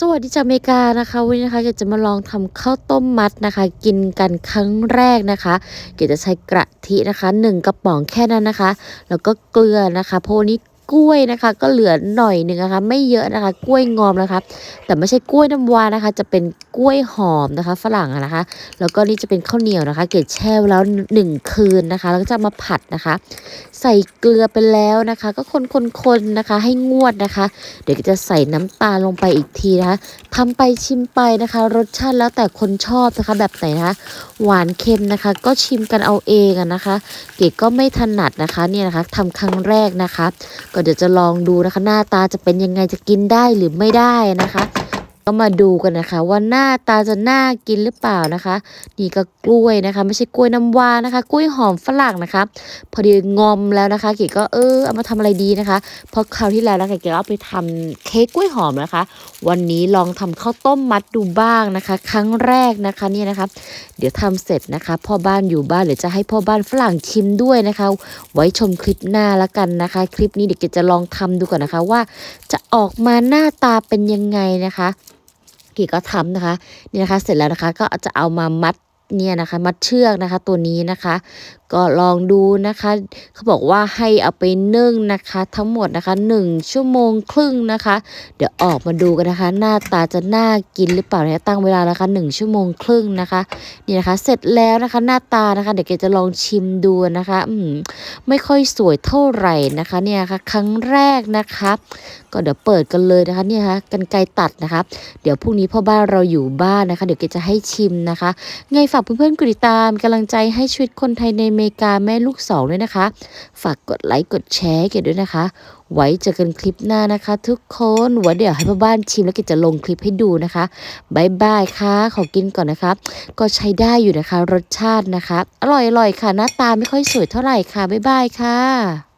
สวัสดีจากอเมริกานะคะวันนี้นะคะเกดจะมาลองทำข้าวต้มมัดนะคะ กินกันครั้งแรกนะคะเกดจะใช้กะทินะคะหนึ่งกระป๋องแค่นั้นนะคะ แล้วก็เกลือนะคะเพราะวันนี้ กล้วยนะคะ ก็เหลือหน่อยหนึ่งนะคะ ไม่เยอะนะคะ กล้วยงอมนะคะ แต่ไม่ใช่กล้วยน้ำว้านะคะ จะเป็นกล้วยหอมนะคะ ฝรั่งนะคะ แล้วก็นี่จะเป็นข้าวเหนียวนะคะ เกดแช่แล้วหนึ่งคืนนะคะ แล้วก็จะมาผัดนะคะ ใส่เกลือไปแล้วนะคะ ก็คนๆๆนะคะ ให้งวดนะคะ เดี๋ยวจะใส่น้ำตาลลงไปอีกทีนะคะทำไปชิมไปนะคะ รสชาติแล้วแต่คนชอบนะคะ แบบไหนนะคะ หวานเค็มนะคะ ก็ชิมกันเอาเองนะคะ เก๋ก็ไม่ถนัดนะคะ เนี่ยนะคะทำครั้งแรกนะคะก็เดี๋ยวจะลองดูนะคะ หน้าตาจะเป็นยังไงจะกินได้หรือไม่ได้นะคะ ก็มาดูกันนะคะ ว่าหน้าตาจะน่ากินหรือเปล่านะคะ นี่ก็กล้วยนะคะ ไม่ใช่กล้วยน้ำว้านะคะ กล้วยหอมฝรั่งนะคะ พอดีงอมแล้วนะคะเก๋ก็เออเอามาทำอะไรดีนะคะเพราะคราวที่แล้วนะคะเก๋เอาไปทำเค้กกล้วยหอมนะคะ วันนี้ลองทำข้าวต้มมัดดูบ้างนะคะ ครั้งแรกนะคะเนี่ยนะคะ เดี๋ยวทำเสร็จนะคะ พ่อบ้านอยู่บ้านเดี๋ยวจะให้พ่อบ้านฝรั่งชิมด้วยนะคะ ไว้ชมคลิปหน้าแล้วกันนะคะ คลิปนี้เดี๋ยวเก๋จะลองทำดูก่อนนะคะว่า จะออกมาหน้าตาเป็นยังไงนะคะ กีก็ทำนะคะ นี่นะคะ เสร็จแล้วนะคะ ก็จะเอามามัด เนี่ยนะคะ มัดเชือกนะคะตัวนี้นะคะ ก็ลองดูนะคะ เขาบอกว่าให้เอาไปนึ่งนะคะ ทั้งหมดนะคะ 1 ชั่วโมงครึ่งนะคะ เดี๋ยวออกมาดูกันนะคะ หน้าตาจะน่ากินหรือเปล่านี่ยตั้งเวลานะคะ 1 ชั่วโมงครึ่งนะคะนี่นะคะ เสร็จแล้วนะคะ หน้าตานะคะ เดี๋ยวเกจะลองชิมดูนะคะอืมไม่ค่อยสวยเท่าไหร่นะคะเนี่ยค่ะครั้งแรกนะคะ ก็เดี๋ยวเปิดกันเลยนะคะเนี่ยค่ะกันไกตัดนะคะ เดี๋ยวพรุ่งนี้พ่อบ้านเราอยู่บ้านนะคะ เดี๋ยวเกจะให้ชิมนะคะไงฝากเพื่อนๆกดติดตามกำลังใจให้ชีวิตคนไทยในอเมริกาแม่ลูกสองด้วยนะคะ ฝากกดไลค์กดแชร์ให้เกดด้วยนะคะ ไว้เจอกันคลิปหน้านะคะ ทุกคนไว้เดี๋ยวให้พ่อบ้านชิมแล้วเกดจะลงคลิปให้ดูนะคะบายบายค่ะ ขอกินก่อนนะคะ ก็ใช้ได้อยู่นะคะ รสชาตินะคะ อร่อยๆค่ะ หน้าตาไม่ค่อยสวยเท่าไหร่ค่ะบายบายค่ะ